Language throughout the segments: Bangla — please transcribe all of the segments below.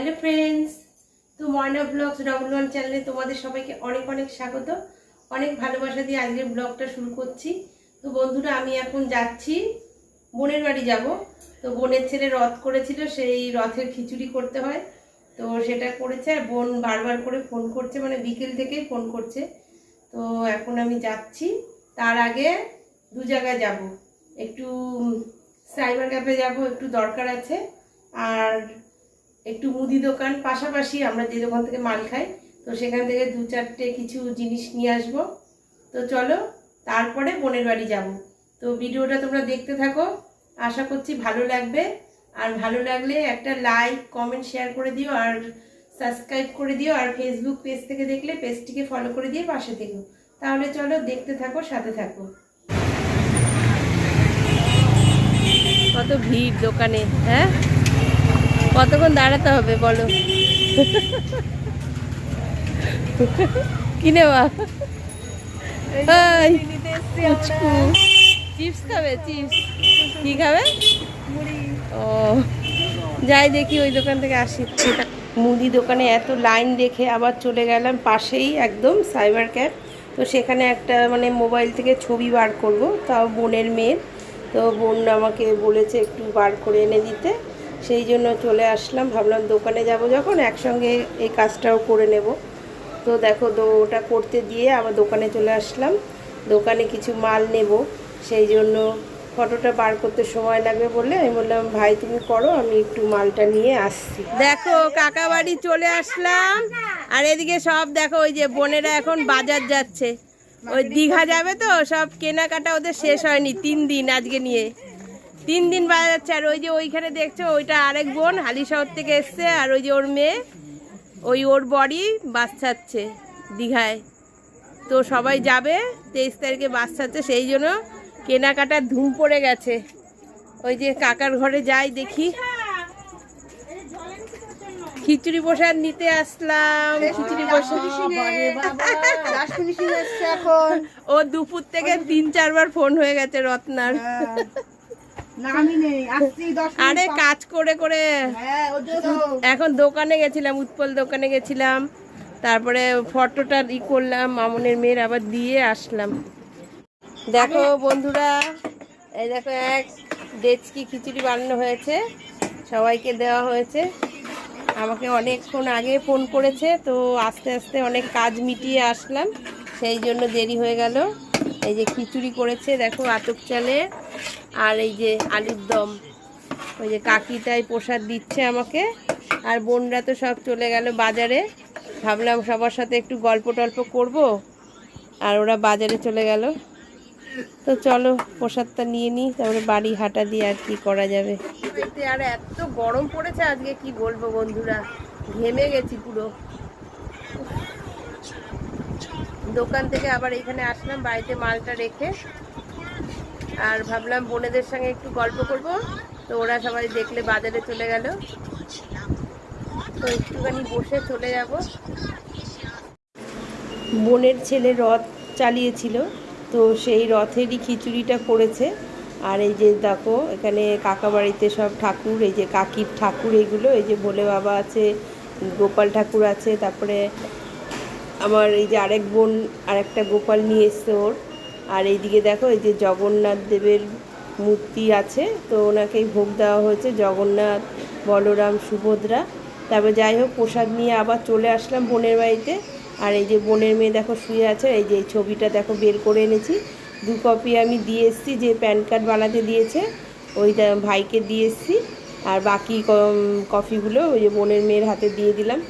হ্যালো ফ্রেন্ডস তো ময়না ব্লগস ডবল ওয়ান চ্যানেলে তোমাদের সবাইকে অনেক অনেক স্বাগত। অনেক ভালোবাসা দিয়ে আজকের ব্লগটা শুরু করছি। তো বন্ধুরা, আমি এখন যাচ্ছি, বোনের বাড়ি যাব। তো বোনের ছেলে রথ করেছিল, সেই রথের খিচুড়ি করতে হয়। তো সেটা করেছে আর বোন বারবার করে ফোন করছে মানে বিকেল থেকেই ফোন করছে। তো এখন আমি যাচ্ছি। তার আগে দু জায়গায় যাব। একটু সাইবার ক্যাফে যাব, একটু দরকার আছে। আর একটু মুদি দোকান, পাশাপাশি আমরা যে দোকান থেকে মাল খাই, তো সেখান থেকে দু চারটে কিছু জিনিস নিয়ে আসব। তো চলো, তারপরে বোনের বাড়ি যাব। তো ভিডিওটা তোমরা দেখতে থাকো, আশা করছি ভালো লাগবে। আর ভালো লাগলে একটা লাইক কমেন্ট শেয়ার করে দিও, আর সাবস্ক্রাইব করে দিও, আর ফেসবুক পেজ থেকে দেখলে পেজটিকে ফলো করে দিয়ে পাশে থেকো। তাহলে চলো, দেখতে থাকো, সাথে থাকো। কত ভিড় দোকানে হ্যাঁ? কতক্ষণ দাঁড়াতে হবে বলো? কিনে বা চিপস খাবে? চিপস। কি খাবে? ও যাই দেখি ওই দোকান থেকে আসি। মুদি দোকানে এত লাইন দেখে আবার চলে গেলাম পাশেই একদম সাইবার ক্যাফ। তো সেখানে একটা মানে মোবাইল থেকে ছবি বার করব তাও বোনের মেয়ের। তো বোন আমাকে বলেছে একটু বার করে এনে দিতে। সেই জন্য চলে আসলাম। ভাবলাম দোকানে যাব যখন, একসঙ্গে এই কাজটাও করে নেব। তো দেখো, তো ওটা করতে দিয়ে আবার দোকানে চলে আসলাম। দোকানে কিছু মাল নেব। সেই জন্য ফটোটা বার করতে সময় লাগবে বললে আমি বললাম, ভাই, তুমি করো, আমি একটু মালটা নিয়ে আসছি। দেখো কাকা বাড়ি চলে আসলাম। আর এদিকে সব দেখো, ওই যে বোনেরা এখন বাজার যাচ্ছে। ওই দীঘা যাবে তো? সব কেনাকাটা ওদের শেষ হয়নি, তিন দিন আজকে নিয়ে। তিন দিন বাজার যাচ্ছে আর ওই যে ওইখানে দেখছ ওইটা আরেক বোন হালি শহর থেকে এসছে আর ওই যে ওর মেয়ে ওই ওর বডি বাস ছাড়ছে দীঘায়। তো সবাই যাবে তেইশ তারিখে বাস ছাড়ছে সেই জন্য কেনাকাটার ধুম পড়ে গেছে। ওই যে কাকার ঘরে যাই দেখি। খিচুড়ি প্রসাদ নিতে আসলাম। খিচুড়ি প্রসাদ ও দুপুর থেকে তিন চারবার ফোন হয়ে গেছে রত্নার। আরে কাজ করে করে। হ্যাঁ। এখন দোকানে গেছিলাম উৎপল দোকানে গেছিলাম। তারপরে ফটোটা ই করলাম মামনের মেয়ের আবার দিয়ে আসলাম। দেখো বন্ধুরা এই দেখো এক ডেচকি খিচুড়ি বানানো হয়েছে সবাইকে দেওয়া হয়েছে। আমাকে অনেকক্ষণ আগে ফোন করেছে তো আস্তে আস্তে অনেক কাজ মিটিয়ে আসলাম। সেই জন্য দেরি হয়ে গেল। এই যে খিচুড়ি করেছে দেখো আতপ চালে। আর এই যে আলুর দম। ওই যে কাকিটাই প্রসাদ দিচ্ছে আমাকে। আর বোনরা তো সব চলে গেল বাজারে। ভাবলাম সবার সাথে একটু গল্প টল্প করব। আর ওরা বাজারে চলে গেল। তো চলো, প্রসাদটা নিয়ে নিই। তারপরে বাড়ি হাঁটা দিয়ে আর কি করা যাবে। আর এত গরম পড়েছে আজকে, কি বলব বন্ধুরা? ঘেমে গেছি পুরো। দোকান থেকে আবার এখানে আসলাম, বাড়িতে মালটা রেখে। আর ভাবলাম বোনেদের সঙ্গে একটু গল্প করব। তো ওরা সবাই দেখলে বাজারে চলে গেল। তো একটুখানি বসে চলে যাব। বোনের ছেলে রথ চালিয়েছিল, তো সেই রথেরই খিচুড়িটা করেছে। আর এই যে দেখো, এখানে কাকা বাড়িতে সব ঠাকুর, এই যে কাকির ঠাকুর এগুলো, এই যে ভোলে বাবা আছে, গোপাল ঠাকুর আছে, তারপরে আমার এই যে আরেক বোন, আরেকটা গোপাল নিয়ে এসছে ওর। আর এইদিকে দেখো, এই যে জগন্নাথ দেবের মূর্তি আছে, তো ওনাকেই ভোগ দেওয়া হয়েছে, জগন্নাথ, বলরাম, সুভদ্রা। তারপর যাই হোক, প্রসাদ নিয়ে আবার চলে আসলাম বোনের বাড়িতে। আর এই যে বোনের মেয়ে দেখো শুয়ে আছে, এই যে ছবিটা দেখো বের করে এনেছি। দু কপি আমি দিয়ে এসেছি, যে প্যান কার্ড বানাতে দিয়েছে, ওই ভাইকে দিয়ে এসেছি। আর বাকি ক- কপিগুলো ওই যে বোনের মেয়ের হাতে দিয়ে দিলাম।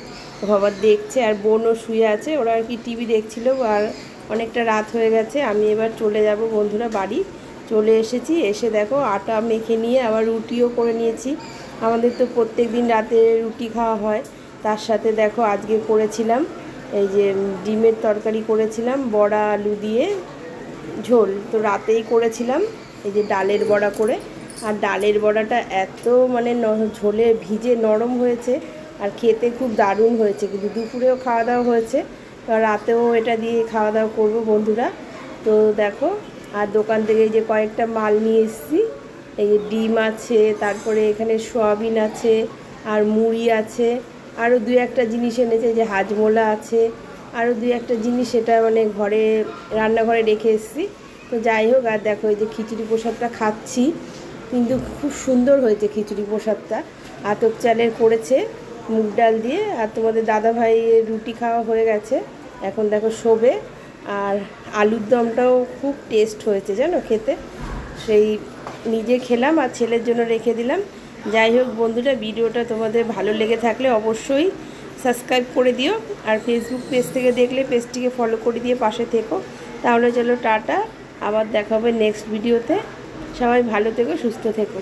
বাবা দেখছে, আর বোনও শুয়ে আছে, ওরা আর কি টিভি দেখছিল, আর অনেকটা রাত হয়ে গেছে, আমি এবার চলে যাব বন্ধুরা বাড়ি। চলে এসেছি, এসে দেখো আটা মেখে নিয়ে আবার রুটিও করে নিয়েছি। আমাদের তো প্রত্যেক দিন রাতে রুটি খাওয়া হয়, তার সাথে দেখো আজকে করেছিলাম, এই যে ডিমের তরকারি করেছিলাম, বড়া আলু দিয়ে ঝোল। তো রাতেই করেছিলাম, এই যে ডালের বড়া করে। আর ডালের বড়াটা এত মানে ঝোলে ভিজে নরম হয়েছে, আর খেতে খুব দারুণ হয়েছে। কিন্তু দুপুরেও খাওয়া দাওয়া হয়েছে রাতেও এটা দিয়ে খাওয়া দাওয়া করব বন্ধুরা। তো দেখো, আর দোকান থেকে যে কয়েকটা মাল নিয়ে এসেছি। এই ডিম আছে, তারপরে এখানে সয়াবিন আছে, আর মুড়ি আছে আরও দু একটা জিনিস এনেছে যে হাজমোলা আছে আরও দু একটা জিনিস সেটা মানে ঘরে, রান্নাঘরে রেখে এসেছি। তো যাই হোক, আর দেখো এই যে খিচুড়ি প্রসাদটা খাচ্ছি, কিন্তু খুব সুন্দর হয়েছে খিচুড়ি প্রসাদটা। আতপ চালের করেছে, মুগ ডাল দিয়ে, আর তোমাদের দাদা ভাইয়ের রুটি খাওয়া হয়ে গেছে। এখন দেখো শোবে, আর আলুর দমটাও খুব টেস্ট হয়েছে জানো খেতে। সেই নিজে খেলাম আর ছেলের জন্য রেখে দিলাম। যাই হোক বন্ধুরা, ভিডিওটা তোমাদের ভালো লেগে থাকলে অবশ্যই সাবস্ক্রাইব করে দিও। আর ফেসবুক পেজ থেকে দেখলে পেজটিকে ফলো করে দিয়ে পাশে থেকো। তাহলে চলো টাটা, আবার দেখা হবে নেক্সট ভিডিওতে সবাই ভালো থেকো, সুস্থ থেকো।